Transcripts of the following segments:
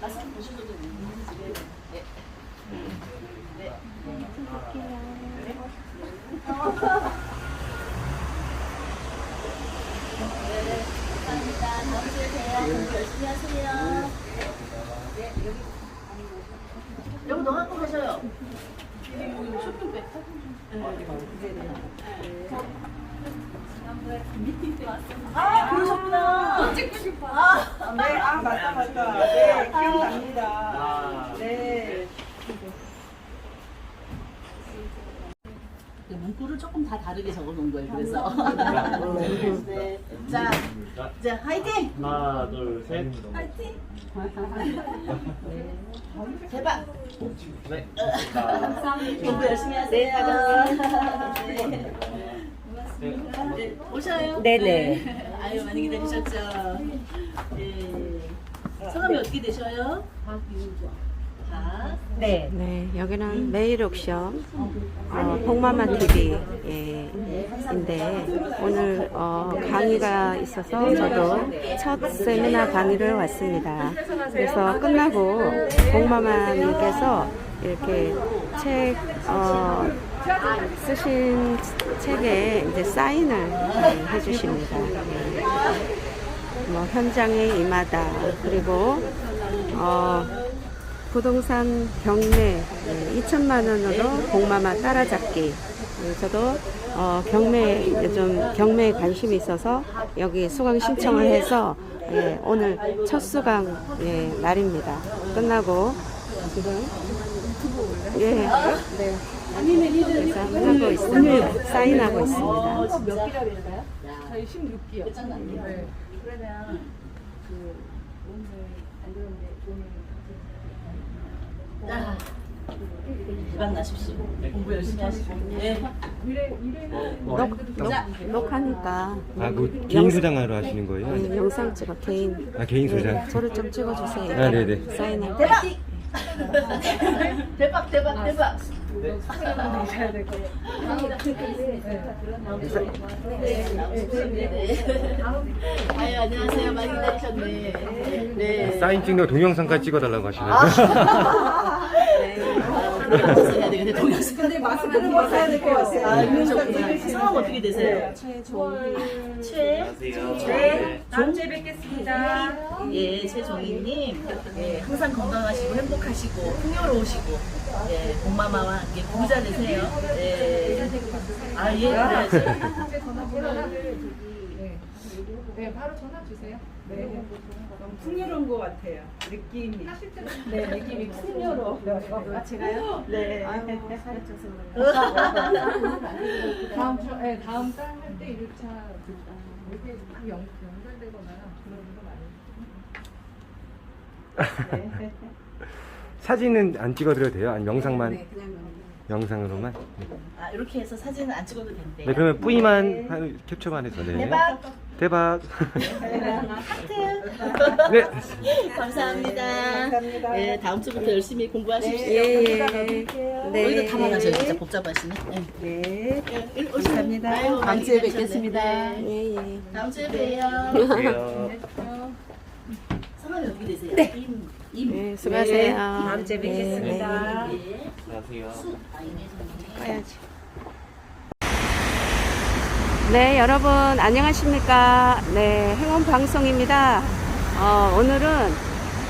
말씀 보셔도 됩니다. 네. 네. 네, 열심히 하세요. 네, 여기. 여기 너 갖고 가셔요. 쇼핑백. 아, 그러셨구나. 찍고 싶어. 아, 네, 아 맞다 맞다. 네, 기억납니다. 네. 그 문구를 조금 다 다르게 적어 놓은 거예요. 그래서. 네. 자, 자, 화이팅! 하나, 둘, 셋. 화이팅! 대박! 네. 공부 열심히 하세요. 네. 네, 오셔요. 네네. 아유, 많이 기다리셨죠. 네. 성함이 어떻게 되셔요? 네. 네, 여기는 메일 옥션 어, 복마마 TV 예, 인데 오늘 어, 강의가 있어서 저도 첫 세미나 강의를 왔습니다. 그래서 끝나고 복마마님께서 이렇게 책 어, 쓰신 책에 이제 사인을 예, 해주십니다. 예. 뭐 현장에 임하다 그리고 어, 부동산 경매 2천만 원으로 복마마 따라잡기. 네, 저도 어, 경매 요즘 경매에 관심이 있어서 여기 수강 신청을 해서 예, 오늘 첫 수강 예, 날입니다. 끝나고 지금 예, 네. 그래서 하고 있습니다. 사인하고 있습니다. 몇 기라고 저희 16기요. 끝장났네요. 그러면 그 오늘 안 들었는데 오늘 아, 기반 나십시오. 공부 열심히 하시고. 네. 녹, 녹, 녹하니까 아, 그 개인 소장하러 하시는 거예요? 예, 영상 찍어 개인 아, 개인 소장. 저를 좀 찍어주세요. 아, 네네. 사인할 때. 대박! 대박, 대박, 대박. 아유, 안녕하세요. 많이 기다리셨네. 네. 사인 찍는 거 동영상까지 찍어달라고 하시는데. 해야 되겠네, 동영상. 근데 마스크는 벗어야 될 것 같아요. 아, 그러셨구나. 성함 어떻게 되세요? 최. 네. 다음 주에 뵙겠습니다. 예, 최종희님. 예, 항상 건강하시고 행복하시고 풍요로우시고 예, 공마마와 함께 부자 되세요. 예. 아, 예, 그래야죠. 네, 바로 전화 주세요. 네. 너무 풍요로운 것 같아요. 느낌이. 네, 느낌이 풍요로. 아, 제가요? 네. 다음 주, 네, 다음 달 할 때 1차 이렇게 딱 연, 연결되거나 그런 거 많이. 사진은 안 찍어드려도 돼요? 아니 영상만? 네, 그냥 영상으로만? 네. 아, 이렇게 해서 사진은 안 찍어도 된대요. 네, 그러면 뿌이만 한- 캡처만 해서 네. 대박! 대박. 하트! 네. 감사합니다. 감사합니다. 예, 다음 주부터 열심히 공부하십시오. 예, 예. 여기도 담아가셔요. 진짜 복잡하시네. 예. 네. 예, 오시면- 감사합니다. 아유, 많이 다음 주에. 뵙겠습니다. 네. 예, 예. 다음 주에 봬요. 안녕하세요. 어떻게 되세요? 네. 임, 임. 네, 수고하세요. 다음 주에 뵙겠습니다. 네. 안녕하세요. 수, 아. 꺼야지. 네, 여러분 안녕하십니까? 네, 행운 방송입니다. 어, 오늘은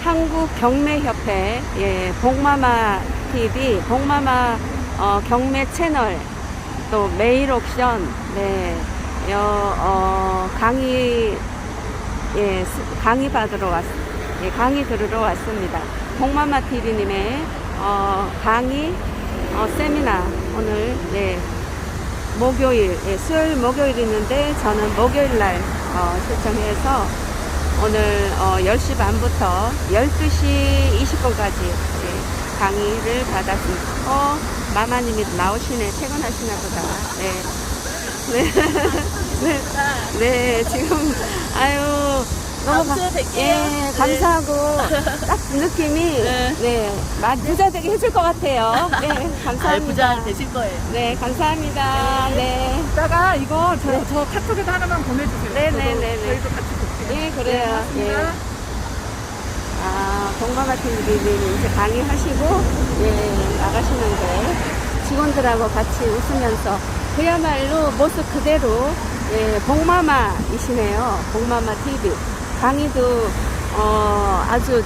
한국 경매협회 예, 복마마 TV, 복마마 어, 경매 채널 또 메일 옥션 네, 여, 어, 강의 예, 수- 강의 받으러 왔, 예, 강의 들으러 왔습니다. 복마마 TV님의 어, 강의 어, 세미나 오늘 예, 목요일, 예, 수요일 목요일 있는데 저는 목요일 날 어, 신청해서 오늘 어, 10시 반부터 12시 20분까지 예, 강의를 받았습니다. 어, 마마님이 나오시네. 퇴근하시나 보다. 네. 네. 네. 네, 지금, 아유, 너무 주에 뵐게요. 예, 네. 감사하고, 딱 느낌이, 네. 네, 마- 부자 되게 해줄 것 같아요. 네, 아, 감사합니다. 부자 되실 거예요. 네, 감사합니다. 네. 이따가 이거 저, 저 카톡에도 하나만 보내주세요. 네, 네, 네, 네. 저희도 같이 볼게요. 예, 그래요. 예. 동마마 TV는 이제 강의하시고, 예, 나가시는데, 직원들하고 같이 웃으면서, 그야말로 모습 그대로, 예, 복마마이시네요. 복마마 TV. 강의도, 어, 아주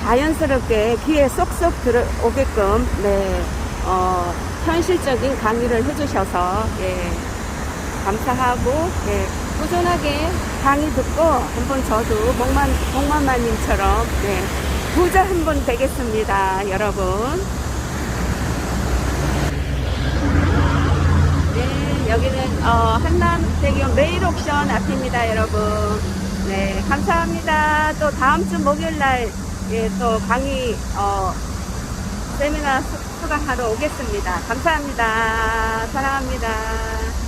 자연스럽게 귀에 쏙쏙 들어오게끔, 네, 어, 현실적인 강의를 해주셔서, 예, 감사하고, 예, 꾸준하게 강의 듣고, 한번 저도 복만, 복만마님처럼, 네, 부자 한분 되겠습니다, 여러분. 네, 여기는, 어, 한남대교 메일 옥션 앞입니다, 여러분. 네, 감사합니다. 또 다음 주 목요일 날, 예, 또 강의, 어, 세미나 수, 수강하러 오겠습니다. 감사합니다. 사랑합니다.